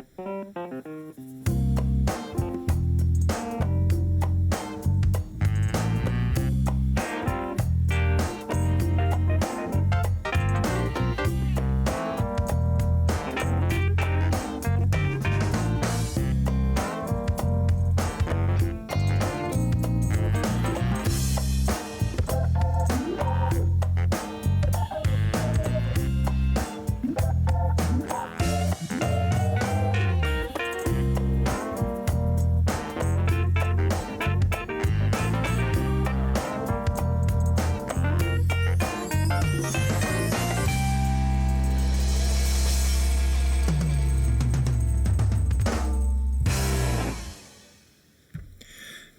Mm-hmm.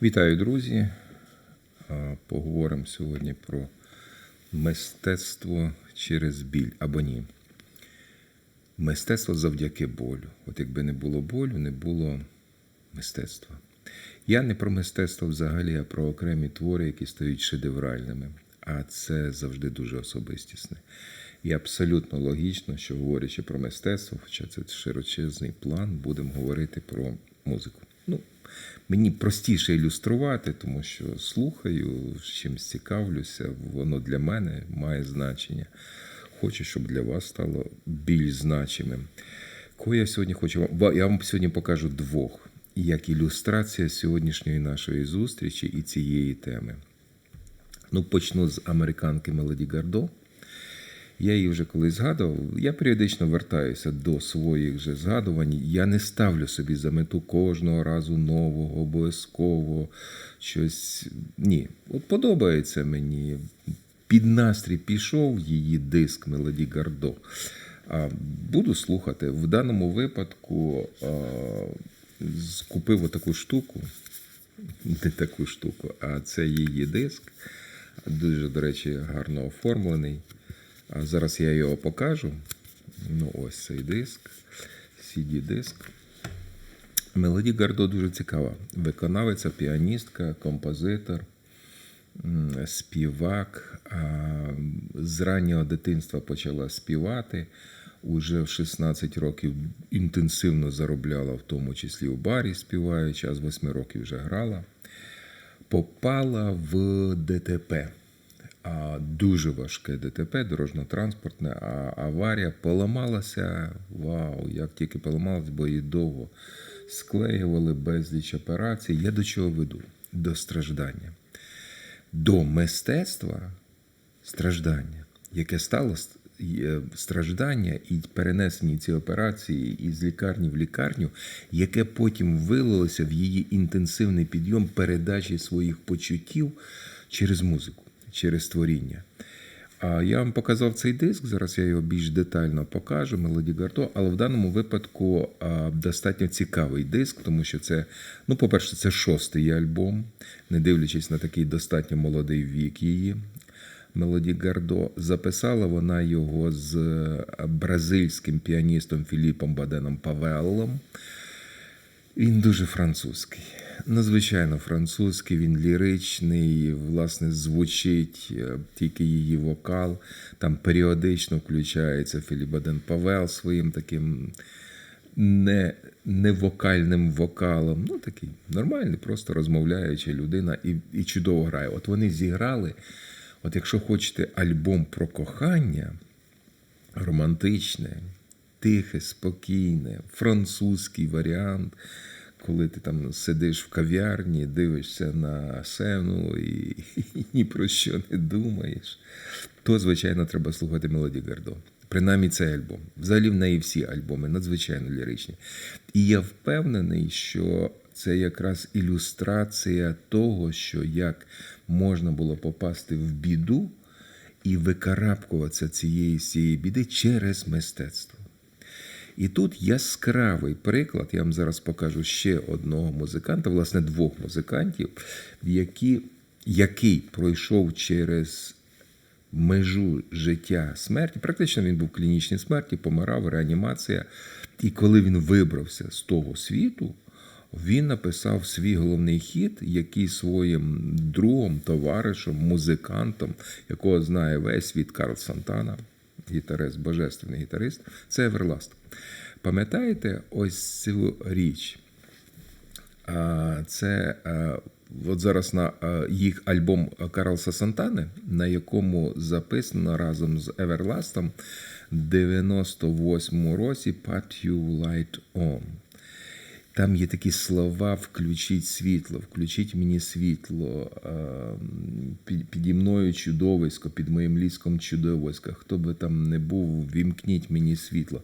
Вітаю, друзі! Поговоримо сьогодні про мистецтво через біль або ні. Мистецтво завдяки болю. От якби не було болю, не було мистецтва. Я не про мистецтво взагалі, а про окремі твори, які стають шедевральними. А це завжди дуже особистісне. І абсолютно логічно, що говорячи про мистецтво, хоча це широчезний план, будемо говорити про музику. Ну, Мені простіше ілюструвати, тому що слухаю, чимось цікавлюся, воно для мене має значення. Хочу, щоб для вас стало більш значимим. Кого я сьогодні хочу вам. Я вам сьогодні покажу двох, як ілюстрація сьогоднішньої нашої зустрічі і цієї теми. Ну, почну з американки Мелоді Гардо. Я її вже колись згадував. Я періодично вертаюся до своїх же згадувань. Я не ставлю собі за мету кожного разу нового, обов'язково щось. Ні, от подобається мені. Під настрій пішов її диск Мелоді Гардо. Буду слухати. В даному випадку купив отаку штуку. Не таку штуку, а це її диск. Дуже, до речі, гарно оформлений. А зараз я його покажу. Ну, ось цей диск, CD-диск. Мелоді Гардо дуже цікава. Виконавиця, піаністка, композитор, співак. З раннього дитинства почала співати. Уже в 16 років інтенсивно заробляла, в тому числі у барі співаючи, а з 8 років вже грала. Попала в ДТП дуже важке ДТП, дорожньо-транспортне, аварія поламалася. Вау! Як тільки поламалась, бо її довго склеювали безліч операцій. Я до чого веду? До страждання. До мистецтва страждання, яке стало страждання і перенесені ці операції із лікарні в лікарню, яке потім вилилося в її інтенсивний підйом передачі своїх почуттів через музику через творіння. А я вам показав цей диск. Зараз я його більш детально покажу. Мелоді Гардо, але в даному випадку достатньо цікавий диск, тому що це, ну, по-перше, це шостий альбом, не дивлячись на такий достатньо молодий вік її. Мелоді Гардо записала вона його з бразильським піаністом Філіпом Баденом Павеллом. Він дуже французький. Надзвичайно французький, він ліричний, власне, звучить е, тільки її вокал. Там періодично включається Філібаден Павел своїм таким не не вокальним вокалом. Ну, такий нормальний, просто розмовляюча людина і і чудово грає. От вони зіграли. От якщо хочете альбом про кохання, романтичне, тихе, спокійне, французький варіант коли ти там сидиш в кав'ярні, дивишся на сцену і, і ні про що не думаєш, то, звичайно, треба слухати Мелоді Гардо. Принаймні цей альбом. Взагалі в неї всі альбоми надзвичайно ліричні. І я впевнений, що це якраз ілюстрація того, що як можна було попасти в біду і викарабкуватися цієї цієї біди через мистецтво. І тут яскравий приклад, я вам зараз покажу ще одного музиканта, власне, двох музикантів, які, який пройшов через межу життя смерті. Практично він був в клінічній смерті, помирав, реанімація. І коли він вибрався з того світу, він написав свій головний хіт, який своїм другом, товаришем, музикантом, якого знає весь світ Карл Сантана, гітарист, божественний гітарист, це Еверласт. Пам'ятаєте ось цю річ? Це от зараз на їх альбом Карлса Сантани, на якому записано разом з Еверластом в 98 році Put You Light On. Там є такі слова: включіть світло, включіть мені світло, під- піді мною чудовисько, під моїм ліском чудовисько. Хто би там не був, вімкніть мені світло.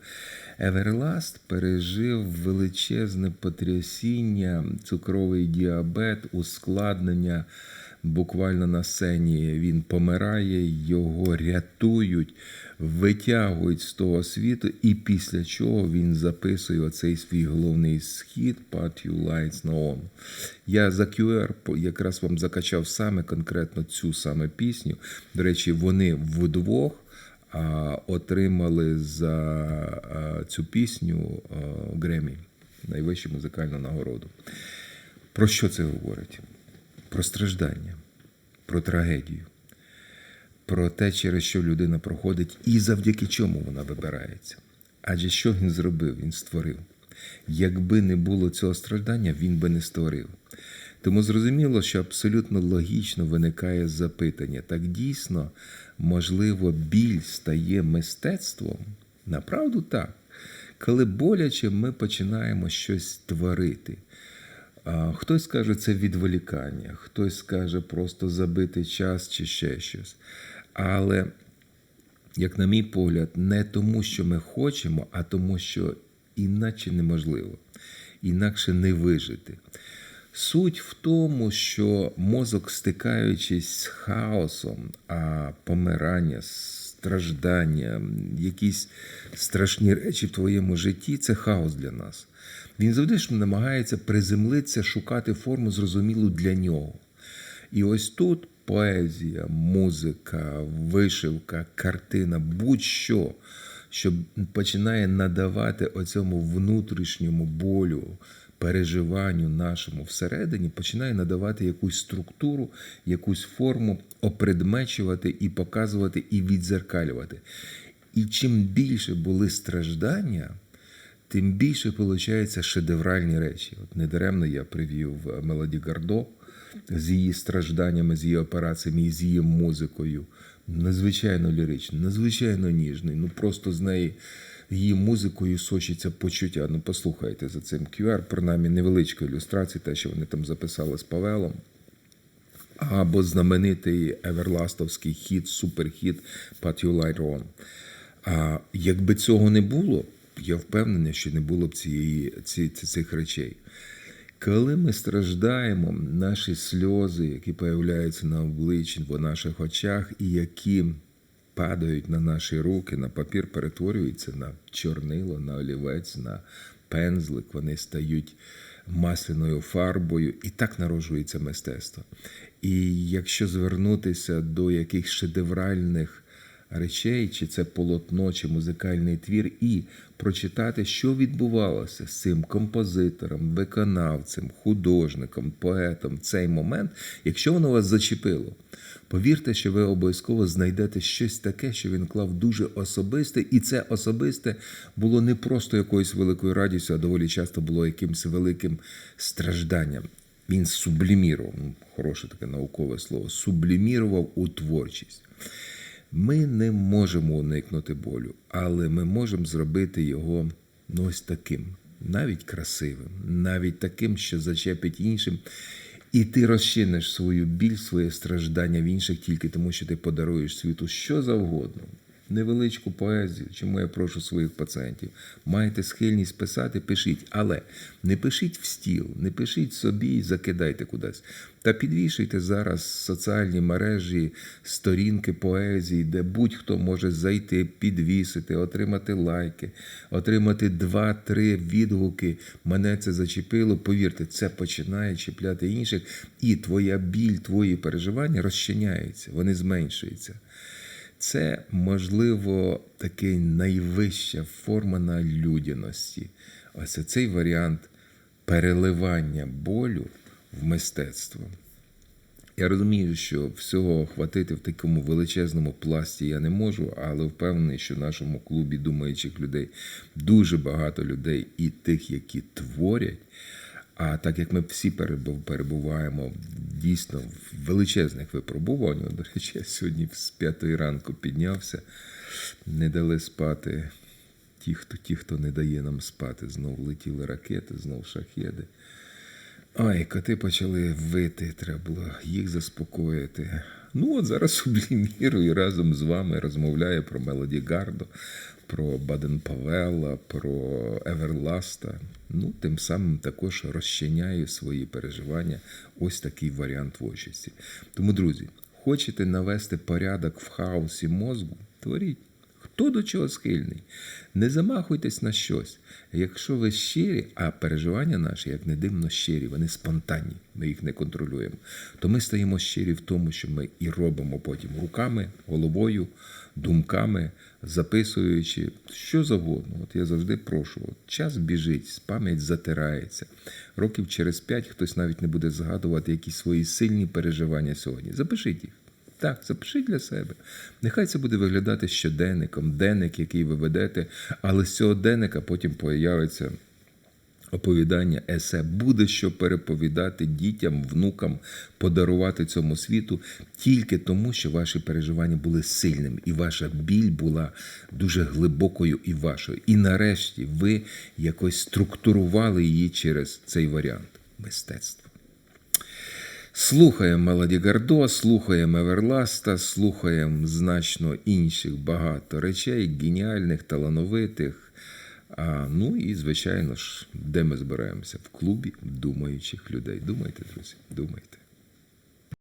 Еверласт пережив величезне потрясіння, цукровий діабет, ускладнення. Буквально на сцені він помирає, його рятують, витягують з того світу, і після чого він записує оцей свій головний схід Pat You Lights на On. Я за QR якраз вам закачав саме конкретно цю саме пісню. До речі, вони вдвох отримали за цю пісню Гремі, найвищу музикальну нагороду. Про що це говорить? Про страждання, про трагедію, про те, через що людина проходить і завдяки чому вона вибирається. Адже що він зробив? Він створив. Якби не було цього страждання, він би не створив. Тому зрозуміло, що абсолютно логічно виникає запитання: так дійсно, можливо, біль стає мистецтвом? Направду так. Коли боляче, ми починаємо щось творити. Хтось скаже, це відволікання, хтось скаже просто забити час чи ще щось. Але, як на мій погляд, не тому, що ми хочемо, а тому, що іначе неможливо, інакше не вижити. Суть в тому, що мозок, стикаючись з хаосом, а помирання, страждання, якісь страшні речі в твоєму житті це хаос для нас. Він завжди ж намагається приземлитися, шукати форму зрозумілу для нього. І ось тут поезія, музика, вишивка, картина, будь-що, що починає надавати оцьому внутрішньому болю, переживанню нашому всередині, починає надавати якусь структуру, якусь форму, опредмечувати і показувати, і відзеркалювати. І чим більше були страждання, тим більше виходить шедевральні речі. От недаремно я привів Мелоді Гардо з її стражданнями, з її операціями, і з її музикою. Надзвичайно ліричний, надзвичайно ніжний. Ну просто з неї її музикою сочиться почуття. Ну послухайте за цим QR, принаймні невеличка ілюстрація, те, що вони там записали з Павелом. Або знаменитий Еверластовський хіт, суперхіт Pat You Light On. А якби цього не було, я впевнений, що не було б цієї, ці, цих речей. Коли ми страждаємо, наші сльози, які появляються на обличчі, в наших очах, і які падають на наші руки, на папір, перетворюються на чорнило, на олівець, на пензлик, вони стають масляною фарбою, і так народжується мистецтво. І якщо звернутися до якихось шедевральних речей, чи це полотно, чи музикальний твір, і прочитати, що відбувалося з цим композитором, виконавцем, художником, поетом в цей момент, якщо воно вас зачепило. Повірте, що ви обов'язково знайдете щось таке, що він клав дуже особисте, і це особисте було не просто якоюсь великою радістю, а доволі часто було якимось великим стражданням. Він сублімірував, ну, хороше таке наукове слово, сублімірував у творчість. Ми не можемо уникнути болю, але ми можемо зробити його ну, ось таким, навіть красивим, навіть таким, що зачепить іншим. І ти розчиниш свою біль, своє страждання в інших тільки тому, що ти подаруєш світу що завгодно. Невеличку поезію, чому я прошу своїх пацієнтів. Маєте схильність писати, пишіть, але не пишіть в стіл, не пишіть собі і закидайте кудись. Та підвішуйте зараз соціальні мережі, сторінки поезії, де будь-хто може зайти, підвісити, отримати лайки, отримати два-три відгуки. Мене це зачепило. Повірте, це починає чіпляти інших, і твоя біль, твої переживання розчиняються, вони зменшуються. Це, можливо, таки найвища форма на людяності. Ось цей варіант переливання болю в мистецтво. Я розумію, що всього охватити в такому величезному пласті я не можу, але впевнений, що в нашому клубі думаючих людей дуже багато людей і тих, які творять. А так як ми всі перебуваємо дійсно в величезних випробуваннях, до речі, я сьогодні з п'ятої ранку піднявся, не дали спати. Ті, хто, ті, хто не дає нам спати, знов летіли ракети, знов шахеди. Ой, коти почали вити, треба було їх заспокоїти. Ну, от зараз сублімірую разом з вами розмовляю про Мелоді Гардо, про Баден Павела, про Еверласта. Ну, тим самим також розчиняю свої переживання. Ось такий варіант творчості. Тому, друзі, хочете навести порядок в хаосі мозку? Творіть. Хто до чого схильний? Не замахуйтесь на щось. Якщо ви щирі, а переживання наші, як не дивно, щирі, вони спонтанні, ми їх не контролюємо, то ми стаємо щирі в тому, що ми і робимо потім руками, головою, думками, записуючи що завгодно. От я завжди прошу, от час біжить, пам'ять затирається. Років через п'ять хтось навіть не буде згадувати якісь свої сильні переживання сьогодні. Запишіть їх. Так, запишіть для себе. Нехай це буде виглядати щоденником, денник, який ви ведете, але з цього денника потім появиться оповідання, есе. Буде що переповідати дітям, внукам, подарувати цьому світу тільки тому, що ваші переживання були сильними, і ваша біль була дуже глибокою і вашою. І нарешті ви якось структурували її через цей варіант мистецтва. Слухаємо Мелоді Гардо, слухаємо Еверласта, слухаємо значно інших багато речей, геніальних, талановитих. А, ну і, звичайно ж, де ми збираємося? В клубі думаючих людей. Думайте, друзі, думайте.